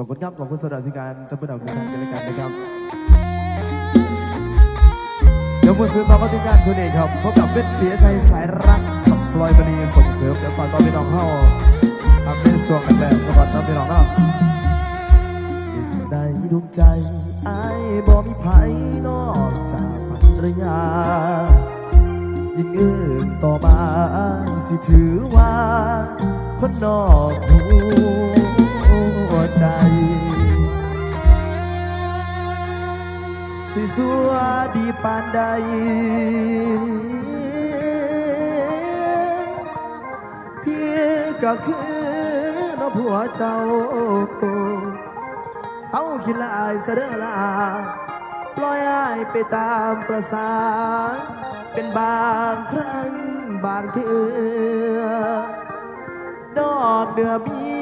ขอบคุณครับ ขอบคุณสำหรับที่การท่านผู้นำทุกท่านกันแล้วกันนะครับ เดี๋ยวผู้ซื้อต่อมาที่การชุดนี้ครับพบกับเพชรเสียใจสายรักกับพลอยมณีส่งเสริมเดี๋ยวฝากตอนพี่น้องเข้าทำเป็นส่วนกันแบบสวัสดีครับพี่น้องเนาะในดวงใจไอ้บ่มีไผนอกจากภรรยายิ่งเอื่นต่อมาสิถือว่าคนนอกหัว ใจ สิสัวดีปานใด พี่ก็คือนผัวเจ้าเศร้าคิดลายเสดอละอาปล่อยอายไปตามประสาเป็นบางครั้งบางเทือดอกเดือเมี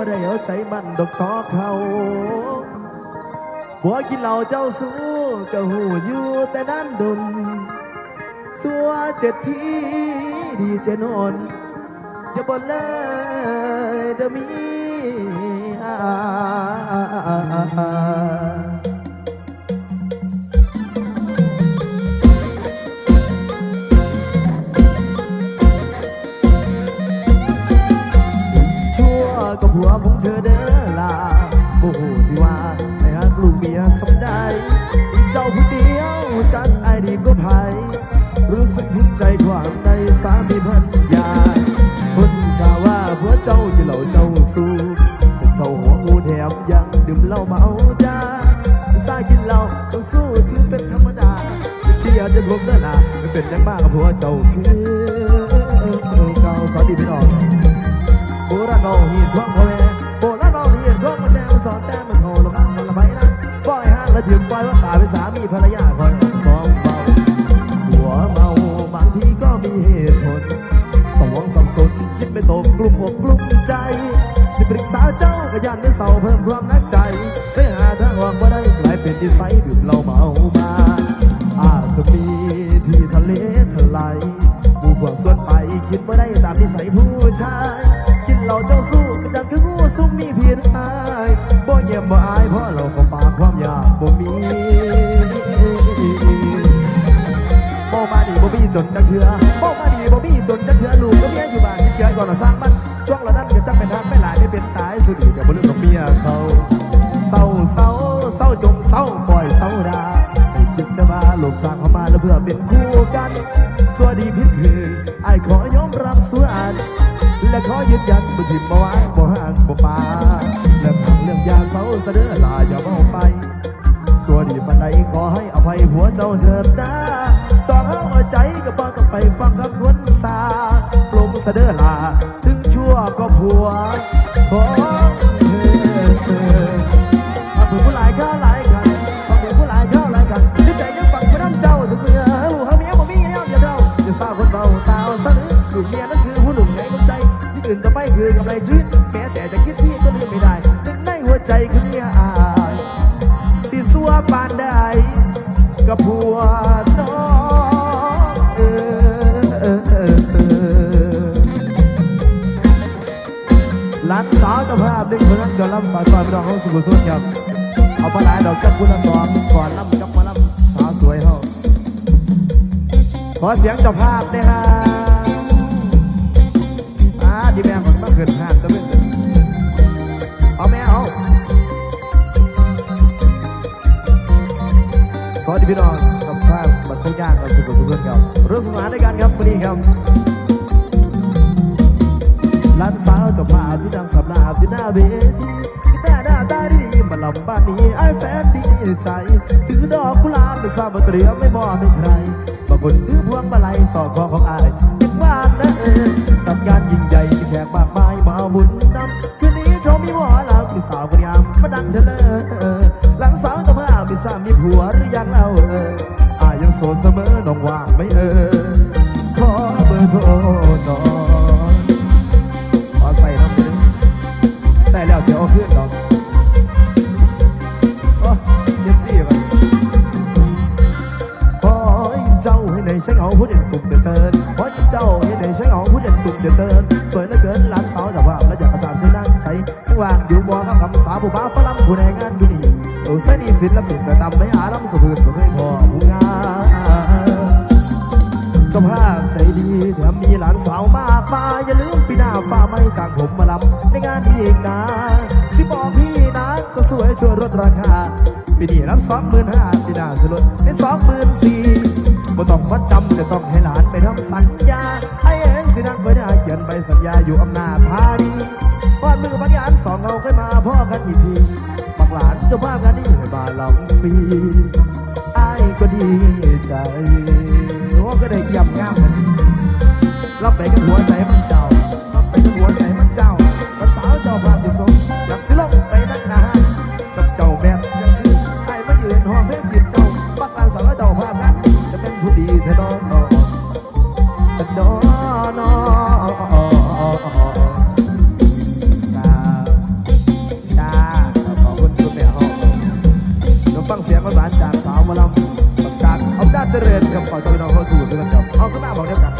บ่ได้เอาใจมันดอกต่อเขาผัวกินเหล้าเจ้าสู้ก็หูอยู่แต่นั้นดนสัวเจ็ดทีดีเจนอนจะบ่เลยเดมีอา เจ้าที่เหล่าเจ้าสู้เขาหัวงูแถมยังดื่มเหล้าเมาจ้าสายกินเหล้าต้องสู้ถือเป็นธรรมดาที่อากจะพบเด้ละไม่เป็นยังมากกับผัวเจ้าคือเก่าสวัสดีพี่น้องโบราณเราเหียนท่วงพ่อแม่โบราณเราเหียนท่วงมันแนวสอนแต่มันโหลงอ่างมันละไปนะปล่อยห้างแล้วถึงปล่อยว่าตาเป็นสามีภรรยา สิปรึกษาเจ้าก็ยันได้เศร้าเพิ่มความนักใจไปหาทางออกมาได้กลายเป็นนิสัยดื่มเหล้าเมามาอาจจะมีที่ทะเลทลายหมู่พวกส่วนไปคิดว่าได้ตามนิสัยผู้ชาย กินเหล้าเจ้าสู้ก็ยังคืองูซุ่มมีเพียงอายบ่เยี่ยมบ่อายเพราะเราก็ปากความอยากบ่มีโบมาดีบ่มีจนจักเถื่อโบมาดีบ่มีจนจักเถื่อลูกก็เมียอยู่บ้านที่เกิดก่อนมาสร้างมัน ช่วงละนั้นก็จังเป็นทางไม่หลายไม่เป็นตายสุดอีกกับบ่ลืมกับเมียเขาเศร้าเศร้าเศร้าจงเศร้าปล่อยเศร้าดาไม่คิดเสียว่าลูกสร้างเขามาแล้วเพื่อเป็นคู่กัน สวัสดีพี่คือไอ้ขอยอมรับส่วนและขอยืนยันบ่ทิมบ่วางบ่ห่างบ่ปาเรื่องทางเรื่องยาเศร้าเสเด้อลาอย่าเมาไปสวัสดีปันใดขอให้อภัยหัวเจ้าเถิดนะสอนเอาใจก็บอกกับไปฟังคำคนสาปลงเสเด้อลา ก็ผัวของเธอมาเผื่อผู้หลายข้าหลายกันมาเผื่อผู้หลายข้าหลายกันที่ใจยังฝังพระน้ำเจ้าถึงเมื่อหูเขาเมียบ่มีเงี้ยอย่าเดาอย่าเศร้าคนเบาตาวสะลึกลูกเมียนั่นคือผู้หนุ่มใหญ่น้ำใจที่อื่นจะไปคือกำไรชีวิตแม้แต่จะคิดที่ก็ลืมไม่ได้นึ่งในหัวใจคือเมียอายสิสัวปานใด พดึงคนนั้นก็ลำฝากความรองเขาสุขสุดครับเอาปลาไหลดอกจับคุณละสองก่อนลำกับมาลำสาวสวยเขาขอเสียงจ้าภาพด้วยครับอาดีแม่ผมต้องเกินห้างก็เกินเอาแม่เอาสวัสดีพี่น้องกับข้าวบัตรสัญญาณกับสุขสุขครับเรื่องสนานด้วยกันครับวันนี้ครับ สาวกับพาที่ดังสำนาที่หน้าเวทีที่แต่หน้าตาดีมาลำบ้านนี้ไอ้แสนดีใจถือดอกกุหลาบไม่ทราบว่าเตรียมไม่มอบให้ใครบางคนถือพวงมาลัยสอดคอของอาย กลางผมมาลำในงานอีกนะสิบอกพี่นะก็สวยช่วยลดราคาปีนี้รับสองหมื่นห้าปีหน้าสลดเป็นสองหมื่นสี่บ่ต้องวัดจำจะต้องให้หลานไปทำสัญญาไอ้เองสินักไม่ได้เขียนใบสัญญาอยู่อำนาจพาดีพอดมือบางยานสองเราค่อยมาพ่อกันอีกทีปากหลานจะภาพงานนี้ให้บาหลังฟรี สาวมาล้ำประกาศอำนาจเจริญกับขอตัวน้องเข้าสู่เรื่อนจบเอาขึ้นมาบอกเดียวกัน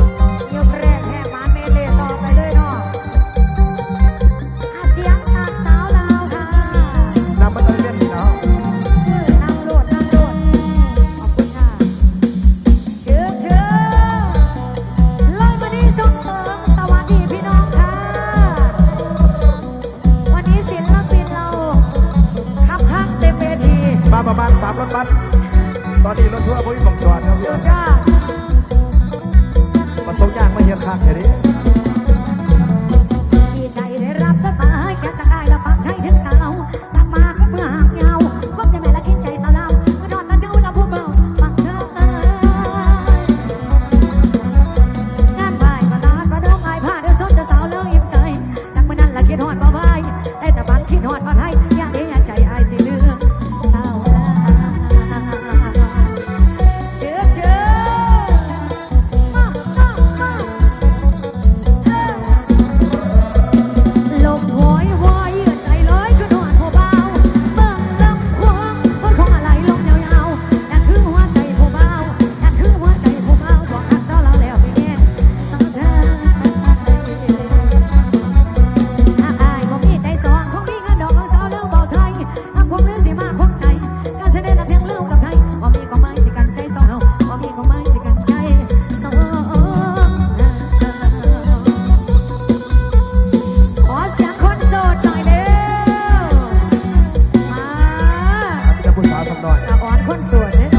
อนคนสวยนะ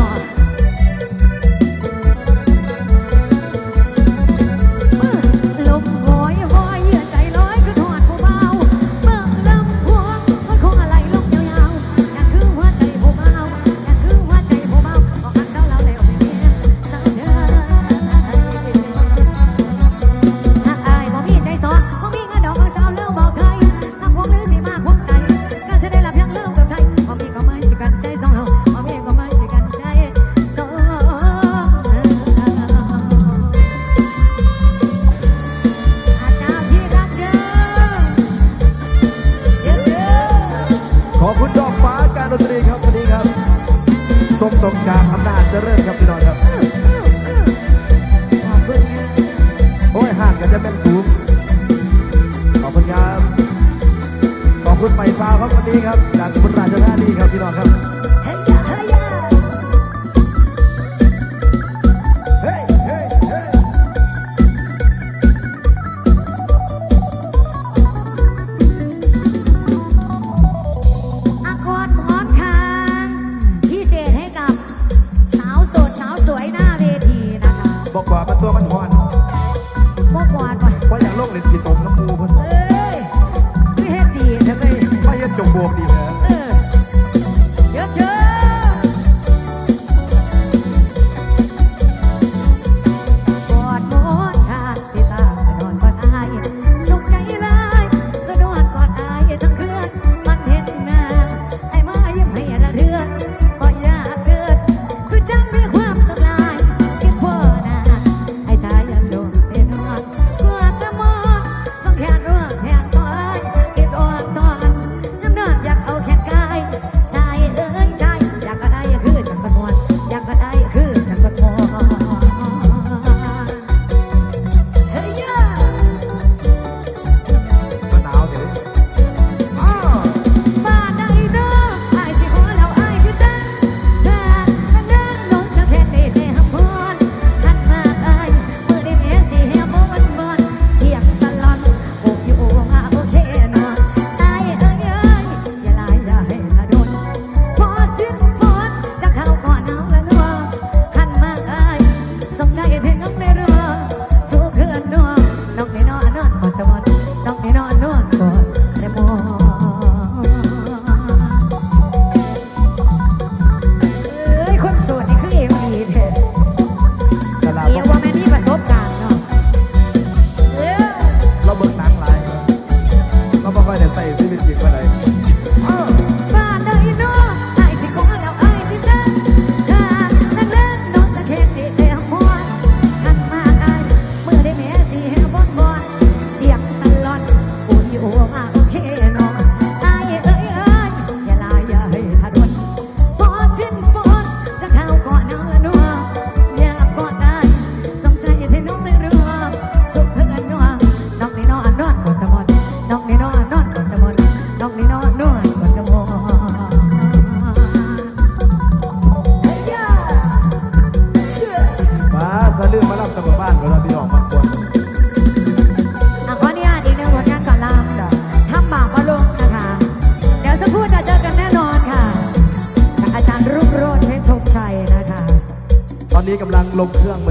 คุณใหม่ซาวครับวันนี้ครับจากสมุทราชธานีครับพี่น้องครับ ลมเครื่องมัน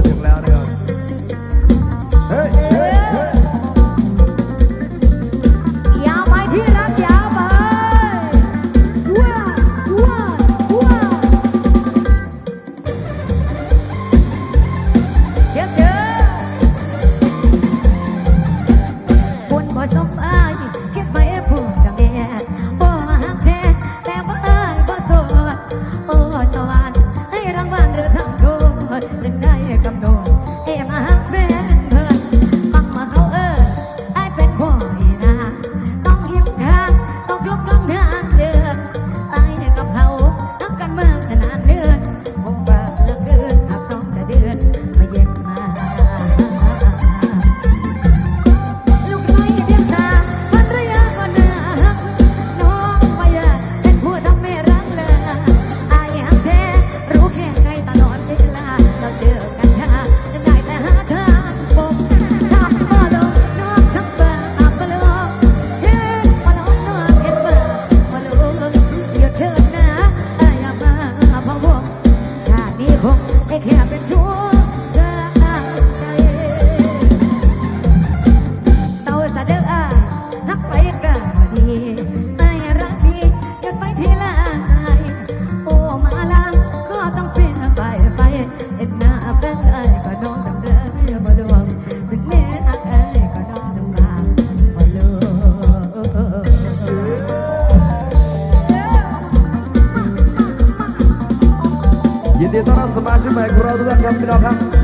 ครับพี่น้องครับ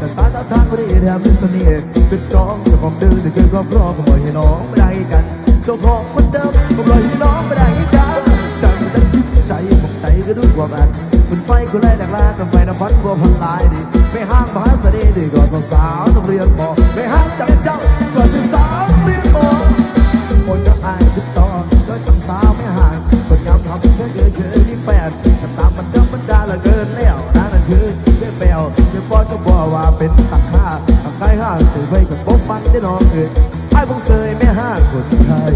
แต่ตาตาทางบริเดียมิสนียดึกจ้องจะของดื้อจะเกินรอบรอบก็ไม่ให้น้องไม่ได้กันเจ้าของคนเดิมก็ไม่ให้น้องไม่ได้กันจมัด้ใจบอกใจก็ดูกว่ากันมันไฟก็แลดักลากันไฟน้ำพันกวัวพันลายดิไม่ห้างมหาเสน่ห์ดีกว่าสาวๆต้องเรียนบอกไม่ห้ามจังเจ้ากว่าสาวเรียนหมอคนจะอายทุกต่อนก็ต้องสาวไม่ห่างคนงามทำเพื่อเกิดเกิดที่แปด ก็บอกว่าเป็นตักข้าตักไก่ห้าสื่อไปกับบ๊อบมันได้น้องเอ๋ยไอ้พงเสยแม่ห้าคนไทย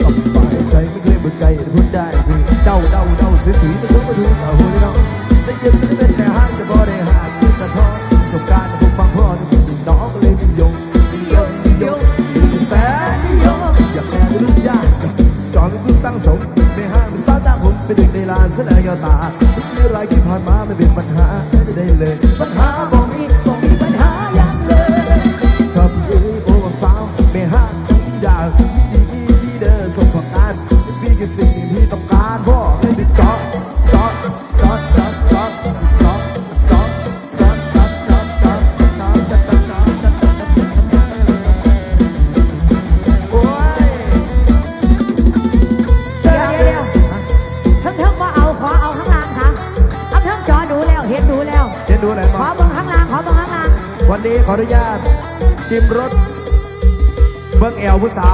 สบายใจไม่เคยเบื่อไก่พูดได้คืเดาเดาเดาเสียสีจะซื้อมาดูเอาหัวน้องได้ยินเป็นแต่ห้า เป็นหนึ่ในลานเสนอยอตาเมื่องรายที่ผ่านมาไม่เป็นปัญหาไม่ได้เลยปัญหา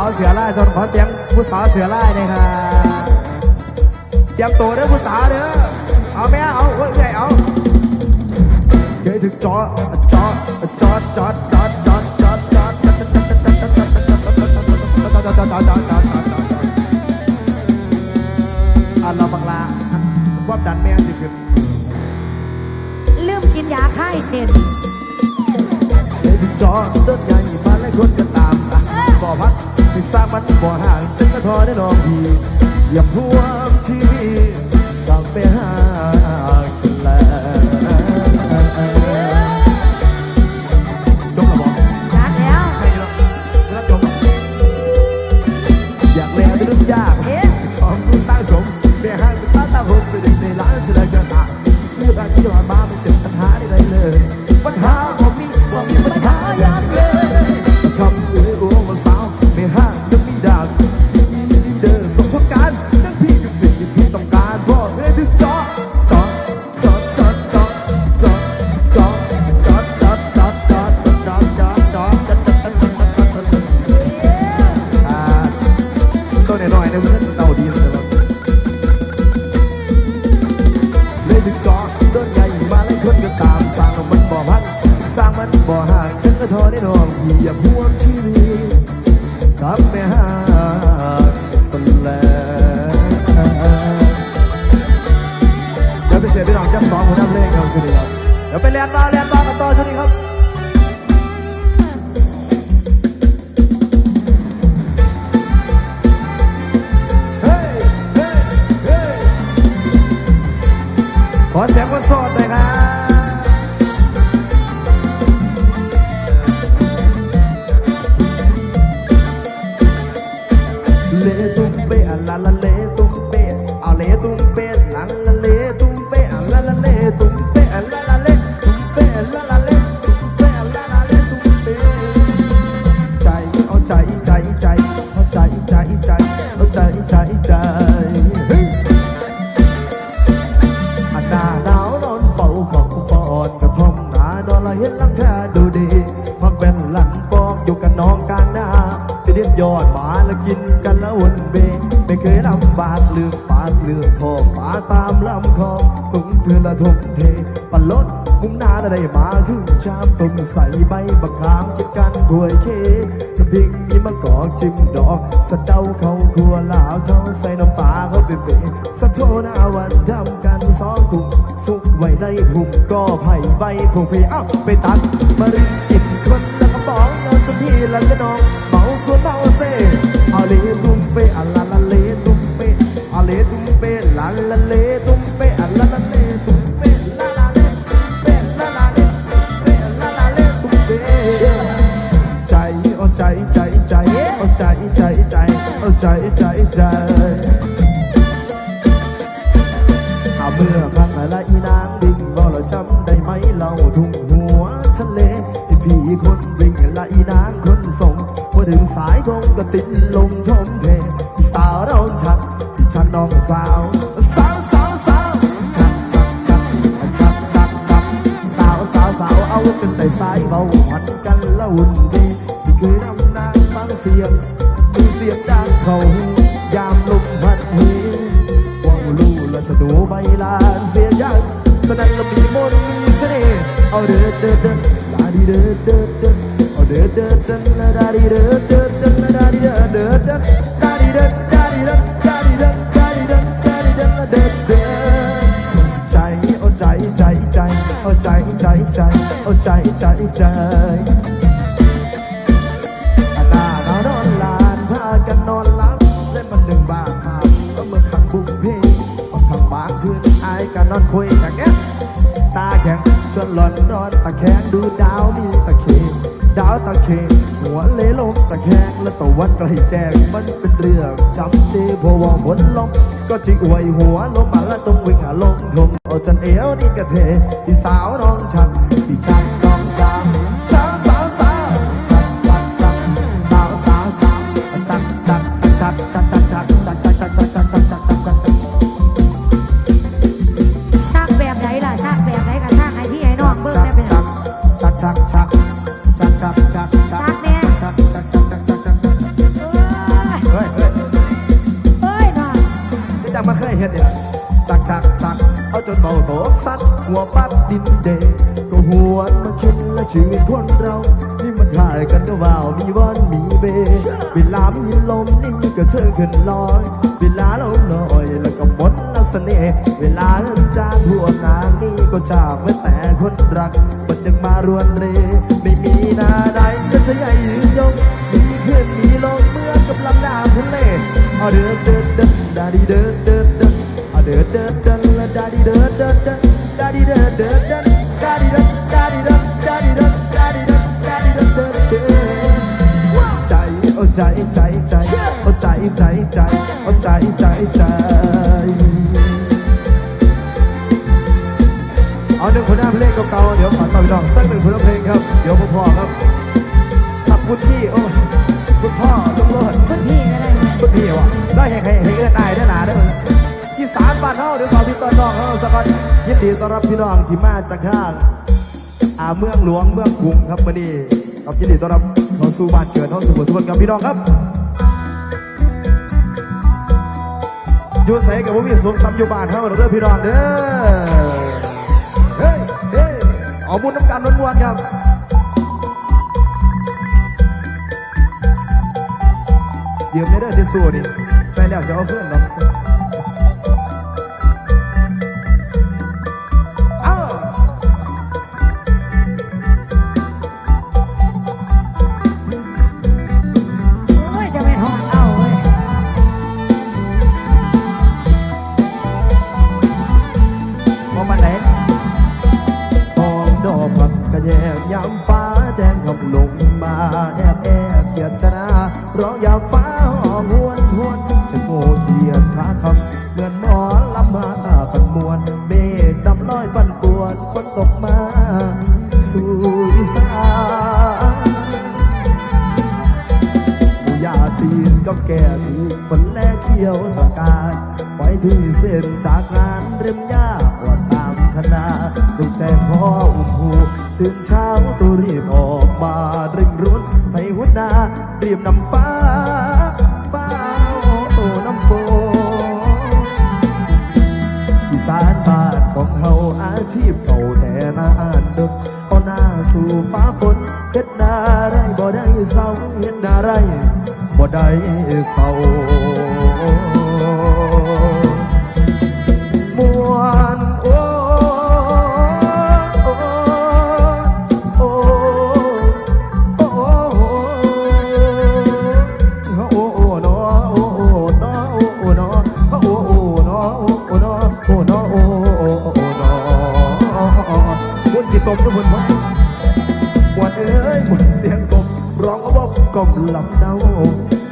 าวเสือล่จนขอเสียงผู้สาวเสือล่หน่อยครับเตรียมตัวเด้อผู้สาวเด้อเอาแม่เอาเอ้ยใหญ่เอาเกยถึงจอจอจอจอจอจอจอจอจอันเราบังลาความดันแม่สิขึ้นลืมกินยาคลายเส้นเดินจอรถใหญ่มาแล้วคนก็ตามสั่ง บ่พักถึงสร้างมันบ่ห่างจึงกระทอได้ลองดีอย่าพวงชีวิตต้องไปหา เดาเขาครัวลาวเขาใส่น้ำปลาเขาเป๊ะๆสะโทนาวันทำกันสองถุงสุกไว้ในถุงก็ไผ่ใบพวกพี่เอ้าไปตัดมารินกินคนละกระป๋องนอนสักทีละก็น้องเมาส่วนเมาเซ่เอาเลตุ้มเปอะลาลาเลตุ้มเปเอาเลตุ้มเปลาลาเลตุ้มเปอะลาลาเลตุ้มเปลาลาเลเปลาลาเลเปลาลาเลตุ้มเป ใจใจใจเอาเมื่อครั้งละอีนางดิ่งก็เราจำได้ไหมเราทุ่งหัวทะเลที่พี่คนวิ่งละอีนางคนส่งพอถึงสายคงก็ติดลมทมเทสาวเราชักชักน้องสาวสาวสาวสาวชักชักชักชักชักชักสาวสาวสาวเอากันแต่สายเบาหัดกันละวุ่นดีที่เคยนำนางฟังเสียง เสียงดังเขายามลมพัดเหว่าวลู่และตะดูใบลานเสียยังสนั่นและมีมนเสน่ห์เอาเดินเดินเดินลาดีเดินเดินเดินเอาเดินเดินเดินลาดีเดินเดินเดินละดาดีเดินเดินเดินดาดีเดินดาดีเดินดาดีเดินดาดีเดินดาดีเดินเดินเดินใจเอาใจใจใจเอาใจใจใจเอาใจใจใจ คุยอย่างเนี้ยตาแข็งชวนหลอนนอนตะแคงดูดาวมีตะเคงดาวตะเคงหัวเลลงตะแคงและตะวันไกลแจ้งมันเป็นเรื่องจำเจพอว่าฝนลมก็ที่อวยหัวลมมาและต้องวิ่งหาลมลมเอาจันเอวนี่กระเทพี่สาวน้องฉันพี่ชักส ขึ้นลอย เวลาลงลอยแล้วก็หมดละเสน่ห์เวลาเอิ้จางหัวนางนี่ก็จากไว้แต่คนรักมันยังมารวนเร ไม่มีหนาใดก็จะใหญ่ยืนยงมีขึ้นมีลงเมื่อกับลำน้ำทะเลเอาเดินเดินเดินดาดีเดินเดินเดินเอาเดินเดินเดินและดาดีเดินเดินเดินดาดีเดินเดินเดินดาดีเดินดาดีเดินดาดีเดินดาดีเดินดาดีเดินเดิน เดินใจเอาใจใจใจเอาใจใจใจเอาใจใจใจเอาหนึ่งผลงานเพลงเก่าๆเดี๋ยวขอต่อไปดอกสักหนึ่งผลงานเพลงครับเดี๋ยวพ่อพ่อครับขับคุณพี่โอ้คุณพ่อลุงโลดคุณพี่ก็ได้คุณพี่วะได้ให้ให้ให้เอื้อนอายได้หนาได้อที่สามบ้านเฮาเดี๋ยวขอพี่ต้อนน้องเฮาสักก่อนยินดีต้อนรับพี่น้องที่มาจากข้างอ่าเมืองหลวงเมืองกรุงครับวันนี้ครับยินดีต้อนรับาสู่บ้านเกิดเฮาสู่บุตรกับพี่น้องครับอยู่ใส่กับผมมีสุขซ้ำอยู่บ้านเฮาเด้อพี่น้องเด้อเฮ้ยเฮ้ยเอาบุญน้ำกันล้วนๆครับยืมในเด้อที่สู้นี่ใส่แล้วจะเอาเพื่อน ตกมาสู่อีสานผู้ยาตีนก็แก่ถูกฝนแลเขียวตะการไปถึงเส้นจากงานเริ่มยากกว่าตามคณะลูกแจ้งพ่ออุ้มหูตื่นเช้าตัวรีบออกมาเร่งรุนไปหัวหน้าเรียมนำฟ้า เศร้าตบก็บนมันวันเอ้ยบนเสียงกบร้องว่าบอกกบลำเนา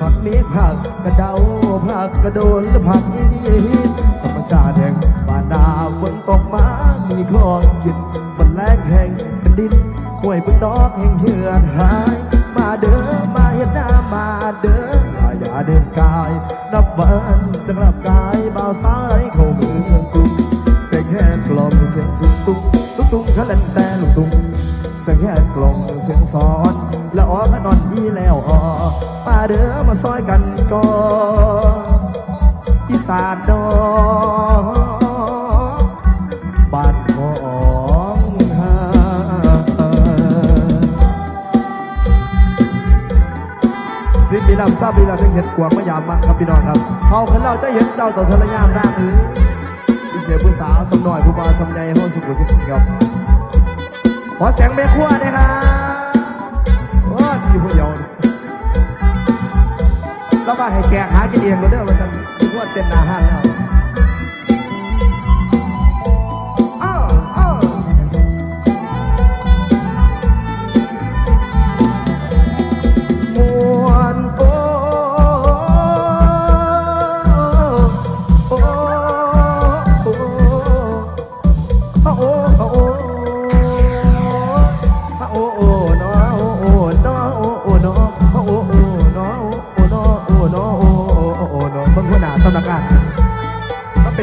ผักนี้ผักกระเดาผักกระโดนและผักอีธรรมชาติแห่งบ้านนาฝนตกมา มีของกินมันแรงแห่งเป็นดินห่วยพึ่งดอกแห่งเหือดหาย มาเด้อมาเห็นหน้ามาเด้ออย่าอย่าเดินกาย นับวันจะกลับกายบ่าวสายเข้าเมืองกรุงเสียงแค่กลอมเสียงสุดตุ้งตุ้งตุ้งขลันแต่ลุงตุ้งเสียงแค่กลอมเสียงสอน ล้วออกนอนยี่แล้วอ๋อมาเด้อมาซอยกันก่อนอีสานดอบ้านของฮาสิบปีลำทราบปีลำยังเห็นกวางมายามมันครับพี่น้องครับเขาคนเราจะเห็นเจ้าต่อทรยามร่างนี้ที่เสียผู้สาวสำหน่อยผู้มาสำใหญ่ห้องสุขุมสุขครับขอเสียงแม่ครัวด้วยครับ บ้าให้แกหาจะเดียนมาเด้อวันนั้วดเต็มหน้าห้างแล้ว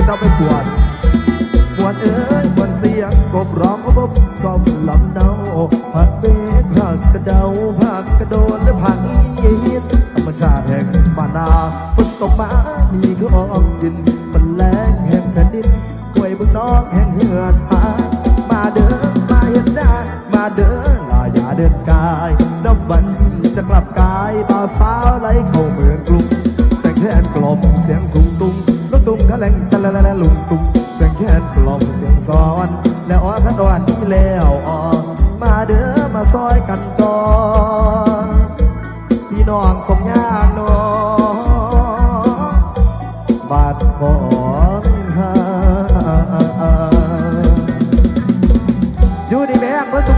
ต้องไปปวดปวดเอ้ยปวดเสียงกบร้อง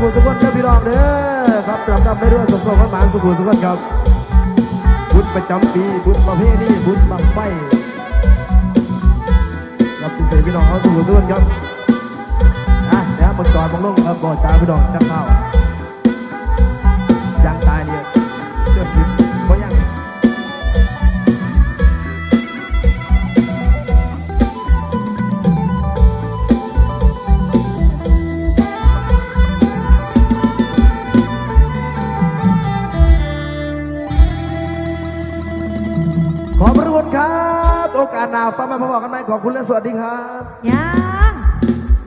ขุสุขนเด้อพี่น้องเด้อครับรำรำไปด้วยสดๆกันหมานสุขุสุขนครับบุญประจำปีบุญประเพณีบุญบังไฟรับพิเศษพี่น้องเขาสู่ด้วยครับนะเดี๋ยวมันจอดมองลงครับ่อจ้าพี่น้องจังเข้า อกาสหน้าฟังมาพบกันไหมขอบคุณและสวัสดีครับยัง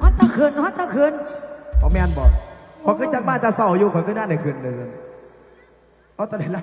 ฮอตตะคืนฮอตตะคืนขอแมนบอกขอขึ้นจากบ้านตาเศร้าอยู่ขอขึ้นหน้าในคืนเลยเอาตอนไหนละ